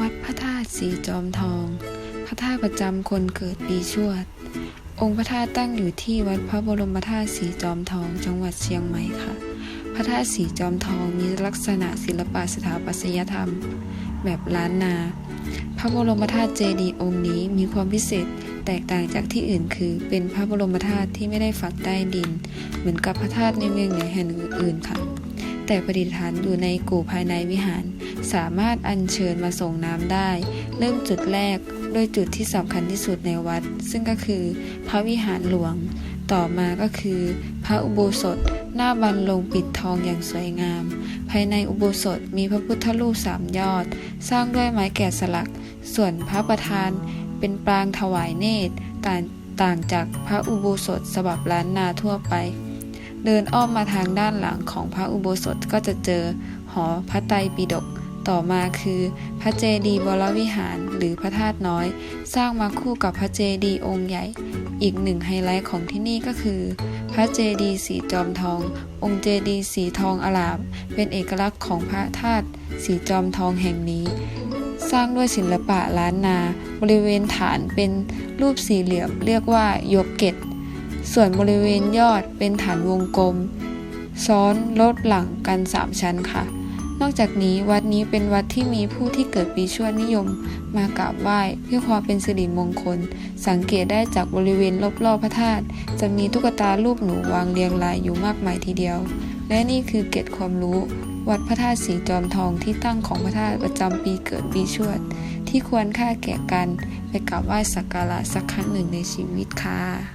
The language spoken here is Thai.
วัดพระธาตุสีจอมทอง พระธาตุประจำคนเกิดปีชวด องค์พระธาตุตั้งอยู่ที่วัดพระบรมธาตุสีจอมทอง จังหวัดเชียงใหม่ค่ะ พระธาตุสีจอมทองมีลักษณะศิลปะสถาปัตยธรรม แบบล้านนา พระบรมธาตุเจดีย์องค์นี้มีความพิเศษแตกต่างจากที่อื่นคือ เป็นพระบรมธาตุที่ไม่ได้ฝังใต้ดิน เหมือนกับพระธาตุในเมืองเหนแห่งอื่นๆค่ะ แต่ประดิษฐานอยู่ในกู่ภายในวิหาร สามารถอัญเชิญมาส่งน้ำได้ เริ่มจุดแรกโดยจุดที่สำคัญที่สุดในวัด ซึ่งก็คือพระวิหารหลวง ต่อมาก็คือ พระอุโบสถ หน้าบันลงปิดทองอย่างสวยงาม ภายในอุโบสถมีพระพุทธรูปสามยอด สร้างด้วยไม้แกะสลัก ส่วนพระประธานเป็นปรางถวายเนตรต่ต่างจากพระอุโบสถฉบับล้านนาทั่วไป เดินอ้อมมาทางด้านหลังของพระอุโบสถก็จะเจอหอพระไตรปิฎกต่อมาคือพระเจดีย์วรวิหารหรือพระธาตุน้อย สร้างมาคู่กับพระเจดีย์องค์ใหญ่ อีกหนึ่งไฮไลท์ของที่นี่ก็คือ พระเจดีย์สีจอมทอง องค์เจดีย์สีทองอลาม เป็นเอกลักษณ์ของพระธาตุสีจอมทองแห่งนี้ สร้างด้วยศิลปะล้านนา บริเวณฐานเป็นรูปสี่เหลี่ยมเรียกว่าโยกเกต ส่วนบริเวณยอดเป็นฐานวงกลม ซ้อนลดหลังกัน 3 ชั้นค่ะ นอกจากนี้วัดนี้เป็นวัดที่มีผู้ที่เกิดปีชวดนิยมมากราบไหว้เพื่อความเป็นสิริมงคล สังเกตได้จากบริเวณรอบๆพระธาตุจะมีตุ๊กตารูปหนูวางเรียงรายอยู่มากมายทีเดียว และนี่คือเกร็ดความรู้วัดพระธาตุสีจอมทองที่ตั้งของพระธาตุประจำปีเกิดปีชวด ที่ควรค่าแก่การไปกราบไหว้สักการะสักครั้งหนึ่งในชีวิตค่ะ